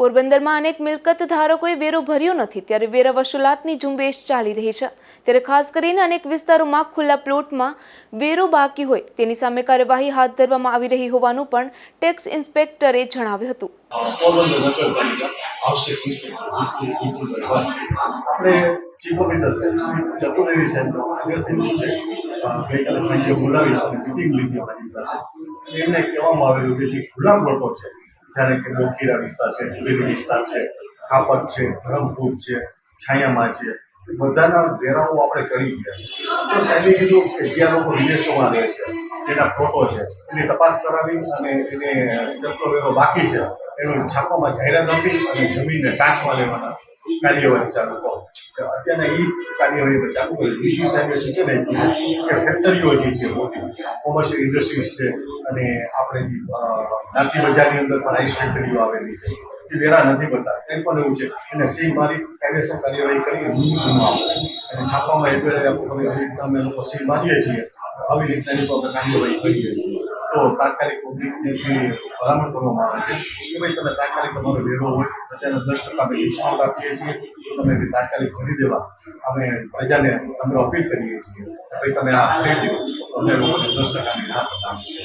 પોરબંદરમાં અનેક મિલકત ધારકોએ વેરો ભર્યો નથી, ત્યારે વેરા વસૂલાતની ઝુંબેશ ચાલી રહી છે. ત્યારે ખાસ કરીને અનેક વિસ્તારોમાં ખુલ્લા પ્લોટમાં વેરો બાકી હોય, તેની સામે કાર્યવાહી હાથ ધરવામાં આવી રહી હોવાનું પણ ટેક્સ ઇન્સ્પેક્ટરે જણાવ્યું હતું. એમને કહેવામાં આવેલું છે જે ખુલ્લા પ્લોટો છે. જાણે કે મોખીરા વિસ્તાર છે જુબેલી વિસ્તાર છે કાપડ છે, ધરમપુર છે, છાયામાં છે. બધાના વેરાઓ આપણે ચડી ગયા છે. તો સાહેબે કીધું કે જ્યાં લોકો વિદેશોમાં રહે છે, એના ફોટો છે, એની તપાસ કરાવી અને એને કેટલો વેરો બાકી છે, એનો છાપામાં જાહેરાત આપી અને જમીનને ટાંચમાં લેવાના કાર્યવાહી ચાલુ કરો. અત્યારે એ કાર્યવાહી ચાલુ કરી. બીજું સાહેબે સૂચન આપ્યું છે કે ફેક્ટરીઓ જે છે, મોટી કોમર્શિયલ ઇન્ડસ્ટ્રીઝ છે, અને આપણે નાતી બજારની અંદર પણ આઈસ ફેક્ટરીઓ આવેલી છે, એ વેરા નથી ભરતા કંઈ પણ એવું છે. એને સી મારી કાયદેસર કાર્યવાહી કરી ન્યૂઝમાં અને છાપામાં એ પહેલાં આપણે આવી રીતના અમે લોકો સી મારીએ છીએ. આવી રીતના કાર્યવાહી કરીએ છીએ. તો તાત્કાલિક પબ્લિકને ભલામણ કરવામાં આવે છે કે ભાઈ તમે તાત્કાલિક તમારો વેરો હોય અત્યારે દસ ટકા અમે ડિસ્કાઉન્ટ આપીએ છીએ તમે તાત્કાલિક ભરી દેવા. અમે પ્રજાને તમને અપીલ કરીએ છીએ ભાઈ તમે આ ભરી દો તમને લોકોને દસ ટકાની રાહત આપશે.